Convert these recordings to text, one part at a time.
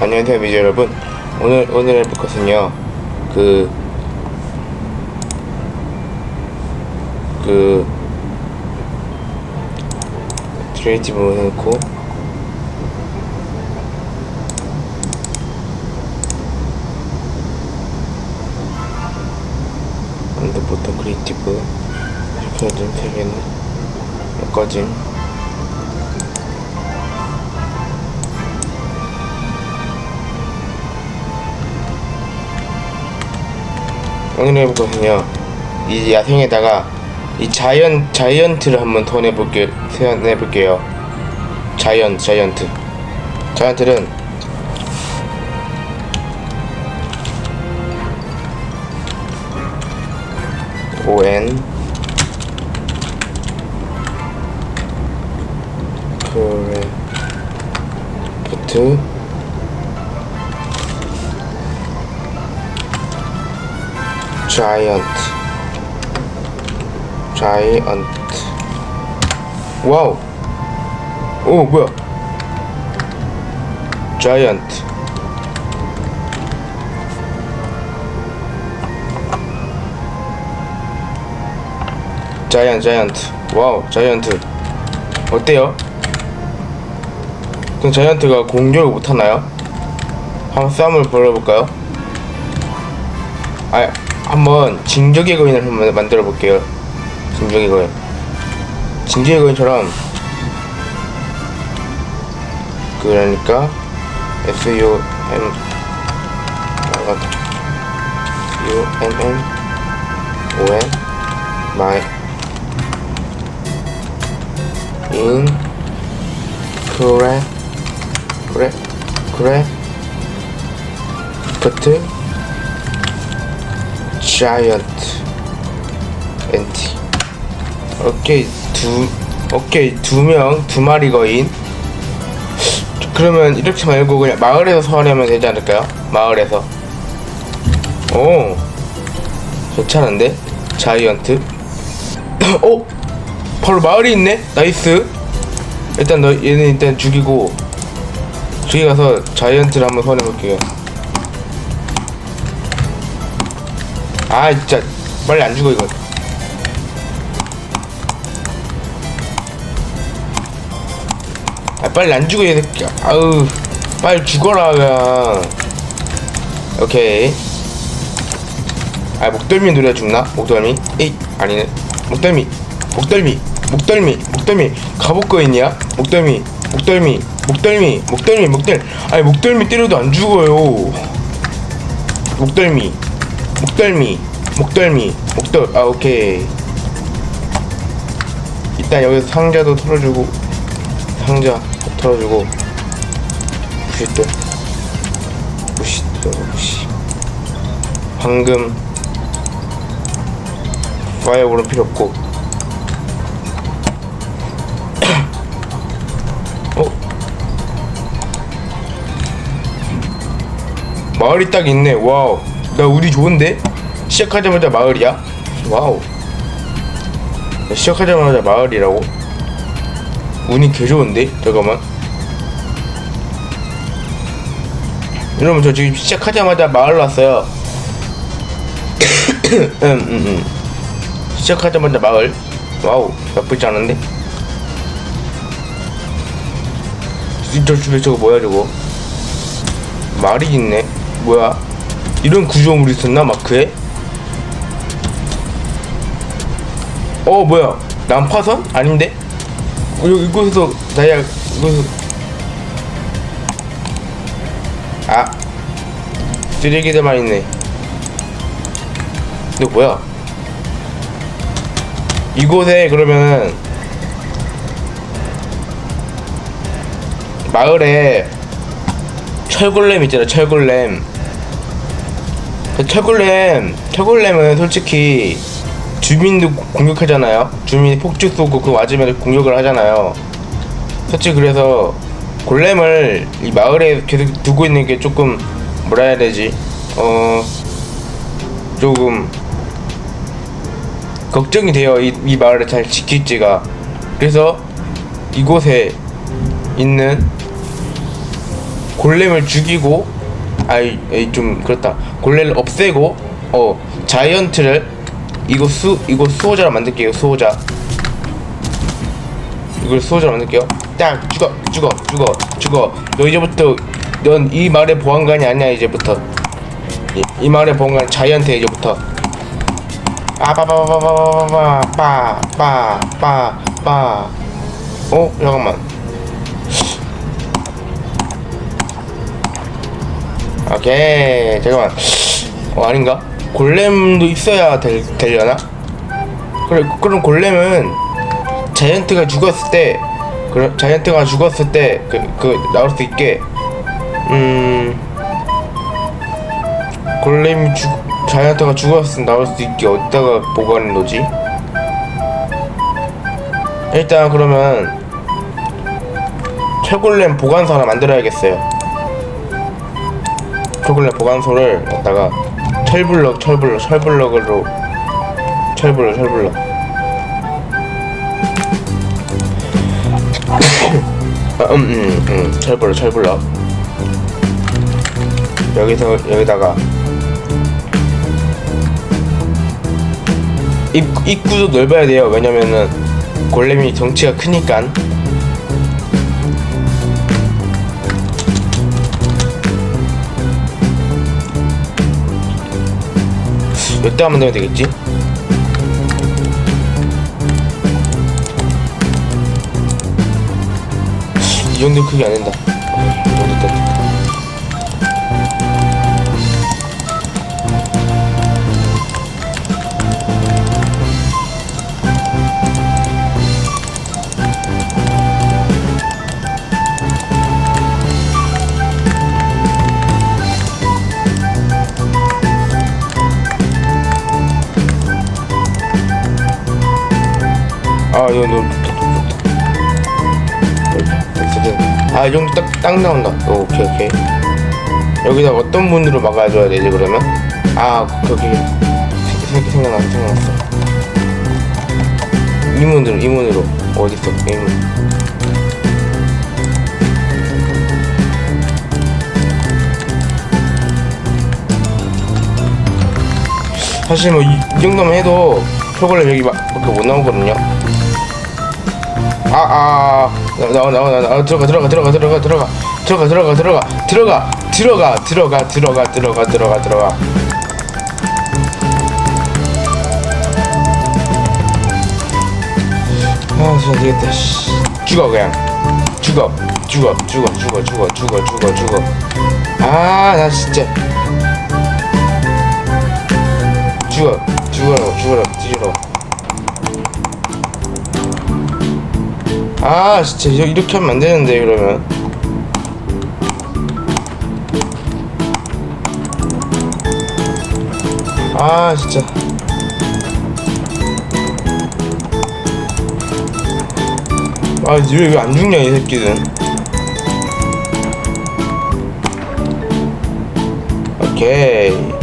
안녕하세요 미주 여러분. 오늘 오늘 해볼 것은요 그그 크리에이티브 해놓고 언더부터 크리에이티브 이렇게 해준 세 개는 꺼짐 오늘 것은요. 이 야생에다가 이 자이언 자이언트를 한번 도내볼게 세워내볼게요. 자이언 자이언트. 자이언트는 ON 크래프트 자이언트 자이언트 와우 오 뭐야? 자이언트 자이언트 자이언트 와우 자이언트 어때요? 그럼 자이언트가 공격을 못하나요? 한번 싸움을 벌여볼까요? 아, 한번 징적의 거인을 한번 만들어 볼게요. 징적의 거인. 징적의 거인처럼 그러니까 S U M U M M O N my in 그래. 그래. 버트 자이언트 엔티 오케이 두 오케이 두명 두 마리 거인. 그러면 이렇게 말고 그냥 마을에서 소환하면 되지 않을까요? 마을에서. 오 괜찮은데? 자이언트 어 바로 마을이 있네? 나이스. 일단 너 얘는 일단 죽이고 저기 가서 자이언트를 한번 소환해 볼게요 아 진짜. 빨리 안 죽어 이거. 아 빨리 안 죽어 얘 새끼 아우 빨리 죽어라 그냥. 오케이. 아 목덜미 노래 죽나? 목덜미? 에이 아니네. 목덜미. 목덜미. 목덜미. 목덜미. 갑옷 거인이야? 목덜미. 목덜미. 목덜미. 목덜미. 목덜. 아니 목덜미 때려도 안 죽어요. 목덜미 목덜미 목덜미 목덜 아 오케이. 일단 여기서 상자도 털어주고 상자 털어주고 부시트 부시트 부시. 방금 파이어볼은 필요 없고. 어? 마을이 딱 있네. 와우 나 우리 좋은데? 시작하자마자 마을이야? 와우 시작하자마자 마을이라고? 운이 개 좋은데? 잠깐만 여러분 저 지금 시작하자마자 마을 왔어요 음, 음, 음. 시작하자마자 마을 와우 나쁘지 않은데? 저 집에 저거 뭐야 저거 말이 있네 뭐야 이런 구조물이 있었나? 마크에? 어 뭐야? 난파선? 아닌데? 어, 이- 이곳에서 나야 이곳에서. 아. 쓰레기들만 있네. 근데 뭐야? 이곳에 그러면은 마을에 철골렘 있잖아 철골렘. 그 철골렘 철골렘은 솔직히 주민도 공격하잖아요 주민이 폭주 쏘고 그 맞으면 공격을 하잖아요 솔직히 그래서 골렘을 이 마을에 계속 두고 있는 게 조금 뭐라 해야 되지 어 조금 걱정이 돼요. 이, 이 마을을 잘 지킬지가. 그래서 이곳에 있는 골렘을 죽이고 아이 좀 그렇다. 골렘을 없애고 어 자이언트를 이거 수 이거 수호자로 만들게요 수호자. 이걸 수호자로 만들게요. 딱 죽어 죽어 죽어 죽어. 너 이제부터 넌 이 마을의 보안관이 아니야 이제부터. 이, 이 마을의 보안관 자이언트 이제부터. 아빠빠빠빠빠빠빠빠빠. 어 잠깐만 오케이 잠깐만. 어 아닌가? 골렘도 있어야 될, 되려나? 그래 그럼 골렘은 자이언트가 죽었을 때 그럼 자이언트가 죽었을 때 그 그 나올 수 있게 음 골렘이 죽 자이언트가 죽었을 때 나올 수 있게 어디다가 보관해 놓지? 일단 그러면 철골렘 보관소 하나 만들어야겠어요 철골렘 보관소를 갖다가 철블럭 철블럭 철블럭으로 철블럭 철블럭. 아, 음, 음, 음, 철블럭 철블럭. 여기서 여기다가 입, 입구도 넓어야 돼요. 왜냐면은 골렘이 덩치가 크니까 몇 대만 만들면 되겠지? 이 정도 크기 안 된다. 이 정도 됐다. 이거 너무 아, 이 정도 딱, 딱 나온다. 오, 오케이, 오케이. 여기다 어떤 문으로 막아줘야 되지, 그러면? 아, 거기, 생, 생각났어, 생각났어. 이 문으로, 이 문으로. 어딨어, 이 문. 사실 뭐, 이, 이 정도만 해도 표골렘 여기 막, 밖에 못 나오거든요. 아, 아, 나와, 나와, 나와, 나와, 들어가, 들어가, 들어가, 들어가, 들어가, 들어가, 들어가, 들어가, 들어가, 들어가, 들어가, 들어가, 들어가, 들어가, 들어가. 아, 진짜 되겠다, 씨. 죽어, 그냥. 죽어, 죽어, 죽어, 죽어, 죽어, 죽어, 죽어, 죽어. 아, 나 진짜. 죽어, 죽어라, 죽어라, 뒤져라. 아 진짜 이렇게 하면 안 되는데 그러면. 아 진짜. 아왜 안 죽냐 이 새끼는 오케이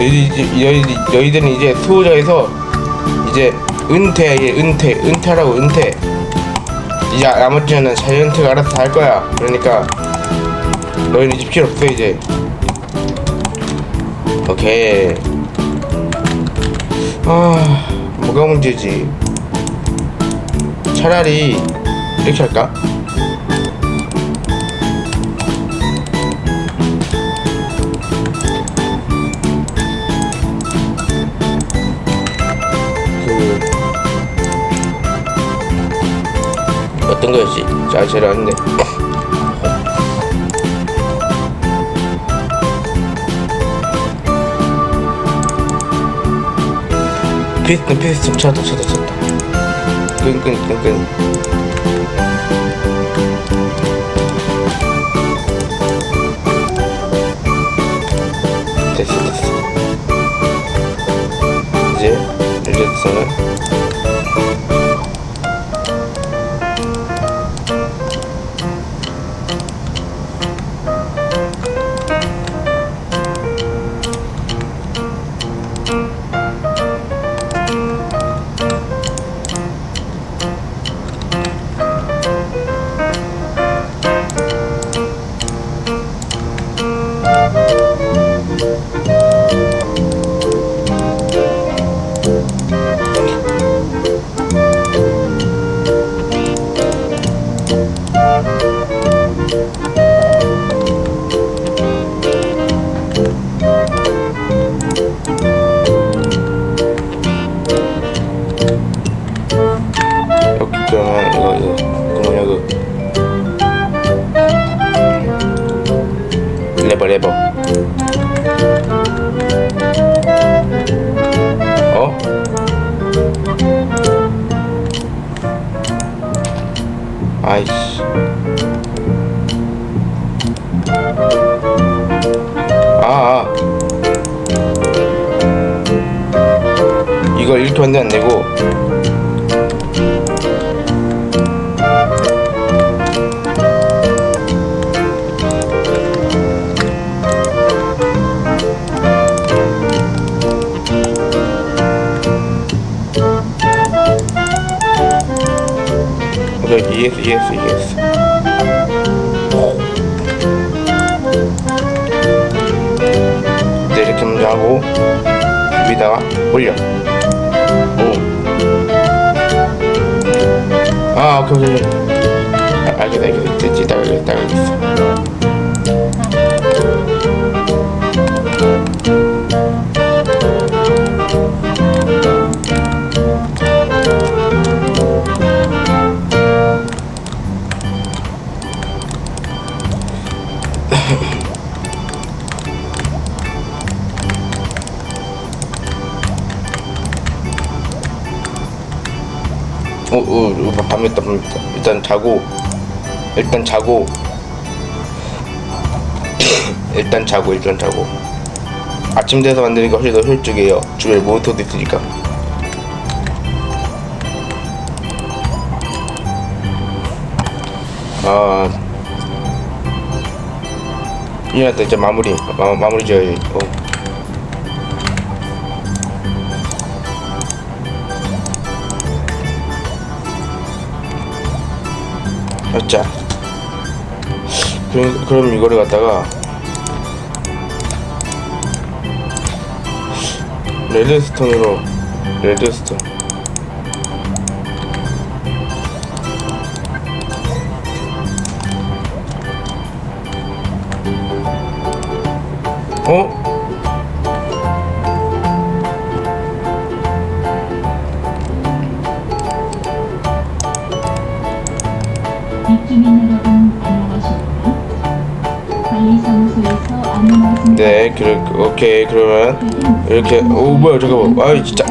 너희 이제 너희들은 이제 은퇴 예, 은퇴 은퇴라고 은퇴. 이제 나머지는 자이언트가 알아서 다할 거야. 그러니까 너희는 이제 필요 없어 이제. 오케이. 아 뭐가 문제지? 차라리 이렇게 할까? 그 거였지? 잘 아는데 피스톤 피스톤 찾았다 찾았다 찾았다 끈끈끈끈 이렇게 만들면 안 되고. 이해했어, 이해했어, 이해했어. 이제 이렇게 먼저 하고 위에다가 올려. 아, 오케이, 오케이. 오케이. 아, 알겠 어, 밤했다. 일단 자고, 일단 자고, 일단 자고, 일단 자고. 아침 돼서 만드니까 훨씬 더 효율적이에요. 주변에 모니터도 있으니까. 아, 일어났다, 이제 마무리, 마, 마무리 지어야지. 어. 자 그럼, 그럼 이거를 갖다가 레드스톤으로 레드스톤 어? 네 그래 오케이 그러면 이렇게 오 뭐야 잠깐만. 아이 진짜.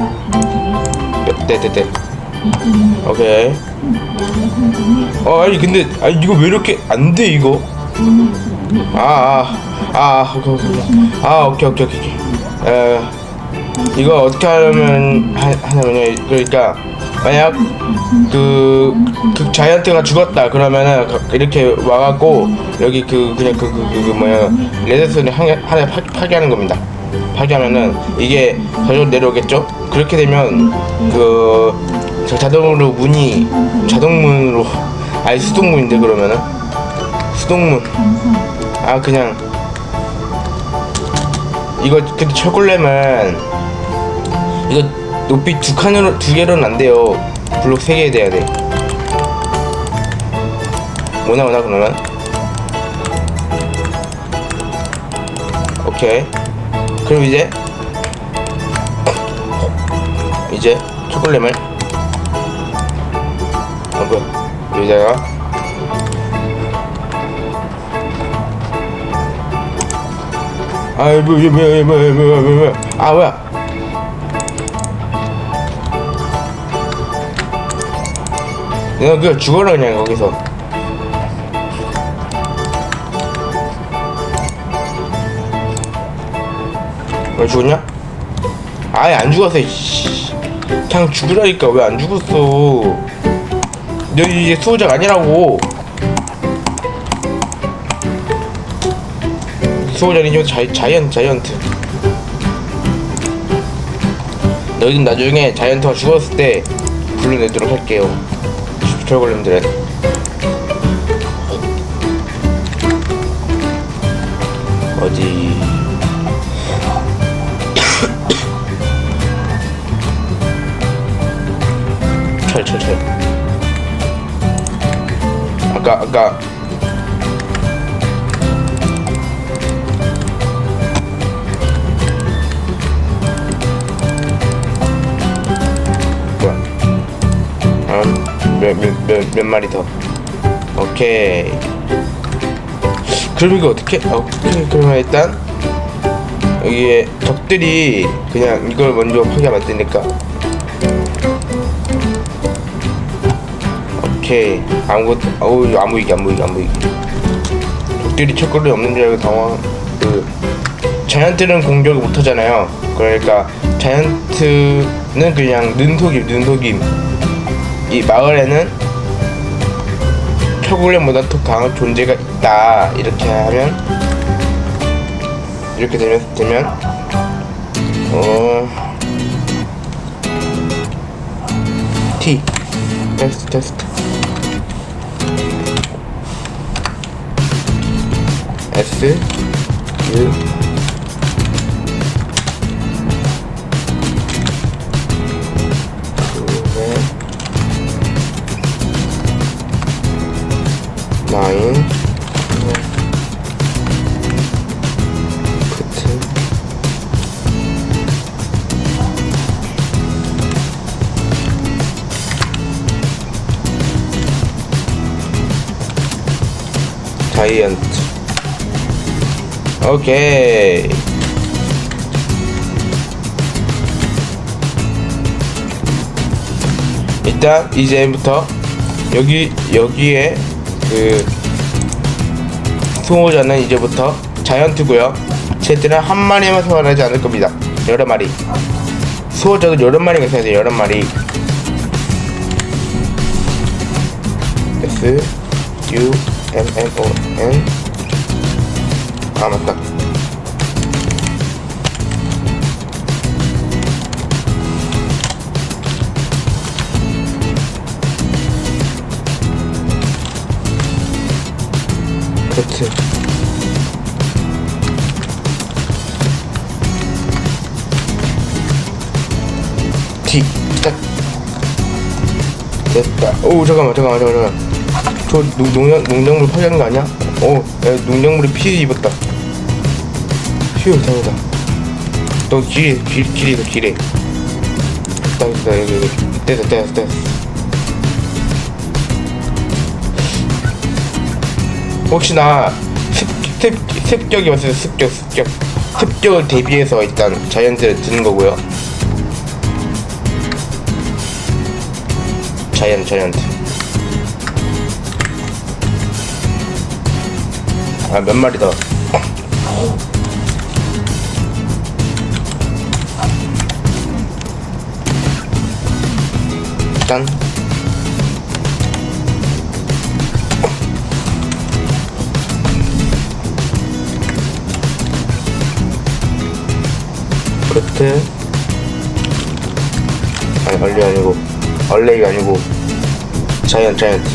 네네네. 입주민 여러분 오케이. 어 아니 근데 아니 이거 왜 이렇게 안 돼 이거? 아아아 아, 오케이 오케이 오케이. 아 오케이 오케이 오케이 에 이거 어떻게 하면 하, 하냐면요. 그러니까 만약 그, 그 자이언트가 죽었다 그러면은 그- 이렇게 와갖고 여기 그 그냥 그그 그 뭐야 레드스톤을 하나 파괴하는 겁니다. 파괴하면은 이게 저절로 내려오겠죠? 그렇게 되면 그 자- 자동으로 문이 자동문으로 아니 수동문인데 그러면은? 수동문. 아 그냥. 이거 근데 철골렘은 이거 높이 두 칸으로 두 개로는 안 돼요. 블록 세 개 돼야 돼. 뭐나 뭐나 그러면? 오케이. 그럼 이제? 이제 초콜릿을? 어 뭐야? 여기다가? 아이 뭐야 뭐야 뭐야 뭐야 뭐야. 아 뭐야 내가 그냥 죽어라 그냥 거기서. 왜 죽었냐? 아예 안 죽었어 씨. 그냥 죽으라니까. 왜 안 죽었어? 너 이제 수호자가 아니라고. 수호자는 자이, 자이언트 자이언트. 너희들 나중에 자이언트가 죽었을 때 불러내도록 할게요 철골렘들은 어디 철철철. 아까 아까 몇몇 몇 몇 마리 더. 오케이. 그럼 이거 어떻게 오케이. 그러면 일단 여기에 적들이 그냥 이걸 먼저 파괴하면 안 되니까. 오케이. 아무것도 어우 안 보이게 안 보이게 안 보이게. 적들이 첫걸이 없는 줄 알고 당황 그 자이언트는 공격을 못 하잖아요. 그러니까 자이언트는 그냥 눈속임 눈속임 이 마을에는 초골렘보다 더 강한 존재가 있다. 이렇게 하면 이렇게 되면 되면 어 T 테스트 테스트. S U 나인. 크트 자이언트. 오케이. 일단 이제부터 여기 여기에 그 수호자는 이제부터 자이언트고요. 쟤들은 한 마리만 소환하지 않을 겁니다. 여러 마리. 수호자도 여러 마리가 있어야 돼요 여러 마리. S U M M O N. 아 맞다 그렇지 틱딱 됐다 오 잠깐만 잠깐만 잠깐만 저 농, 농약, 농작물 파괴하는 거 아니야? 어, 야, 농작물이 피해 입었다. 휴, 다행이다. 너 길이, 길, 길이 길이. 됐다, 여기, 여기. 됐다, 됐다, 됐다. 혹시나 습격이 왔어요, 습격, 습격. 습격을 대비해서 일단 자이언트를 드는 거고요. 자이언트, 자이언트. 아, 몇 마리 더. 짠. 그트. 아니, 얼리 아니고, 얼레이가 아니고, 자이언트, 자이언트.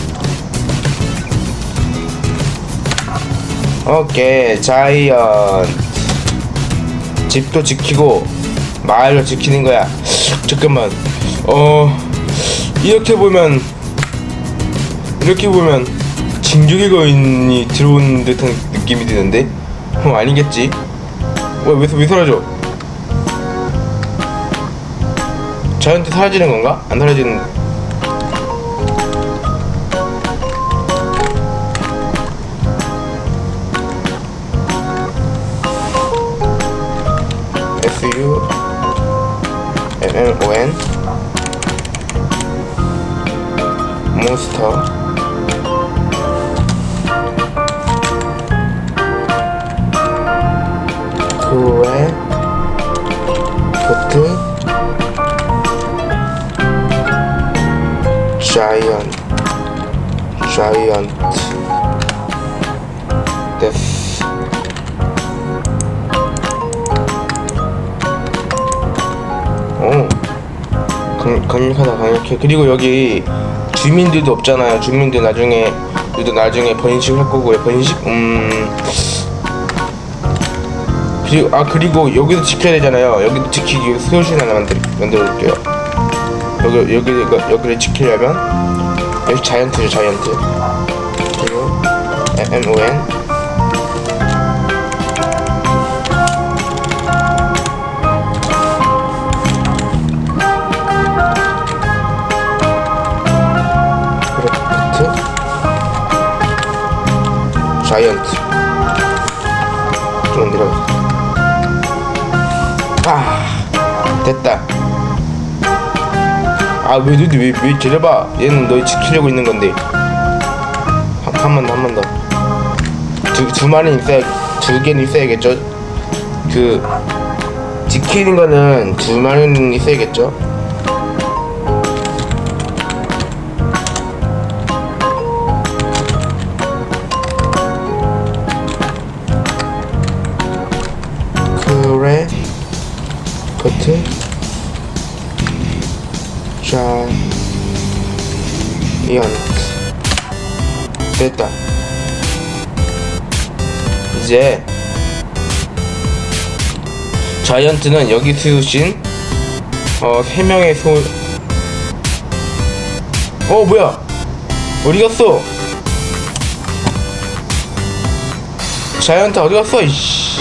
오케이 자이언 집도 지키고 마을도 지키는 거야 잠깐만 어 이렇게 보면 이렇게 보면 진격의 거인이 들어온 듯한 느낌이 드는데 어 아니겠지 왜, 왜, 왜 사라져 자이언트 사라지는 건가? 안 사라지는 S U M M O N 몬스터 자이언 자이언트 데스 어 강, 강력하다 강력해. 그리고 여기 주민들도 없잖아요. 주민들 나중에 도 나중에 번식할 거고요. 번식 음. 그리고 아 그리고 여기도 지켜야 되잖아요. 여기도 지키기 위해 스로신 하나 만들 만들어줄게요 여기 여기 여기를 지키려면 여기 자이언트죠 자이언트. 그리고 M O N. 그래프트. 자이언트. 좀 내려 아 됐다 아왜 너도 왜왜 데려봐? 얘는 너 지키려고 있는 건데. 한 번 더 한 번 더. 두 두 마리 있어야 두 개는 있어야겠죠? 그 지키는 거는 두 마리는 있어야겠죠? 그래? 자 이언 됐다 이제 자이언트는 여기 세우신 어, 세 명의 소, 어, 뭐야? 어디 갔어? 자이언트 어디 갔어, 이씨.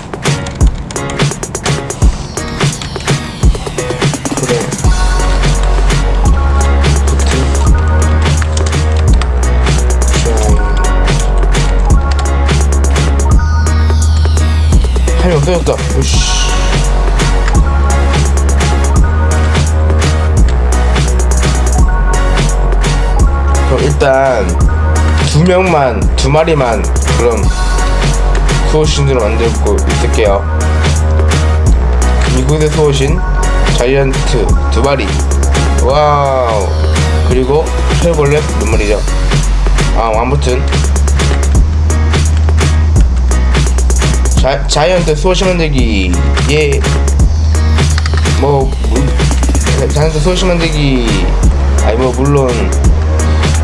없어졌다. 오씨. 그럼 일단 두 명만 두 마리만 그럼 수호신으로 만들고 있을게요. 이곳에서 오신 자이언트 두 마리. 와우. 그리고 몇 마리죠. 아 아무튼 자, 자이언트 수호신 만들기 예뭐 자이언트 수호신 만들기 아니 뭐 물론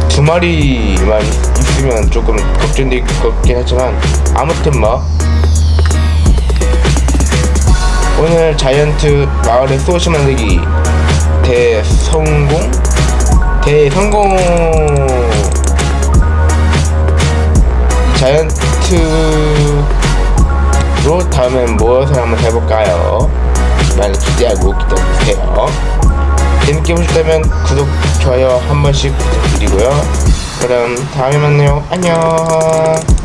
두 마리만 있으면 조금 걱정될 것 같긴 하지만 아무튼 뭐 오늘 자이언트 마을의 소시 만들기 대성공? 대성공! 이 자이언트 로 다음엔 무엇을 한번 해볼까요? 많이 기대하고 기다려주세요. 재밌게 보셨다면 구독, 좋아요 한 번씩 부탁드리고요. 그럼 다음에 만나요. 안녕.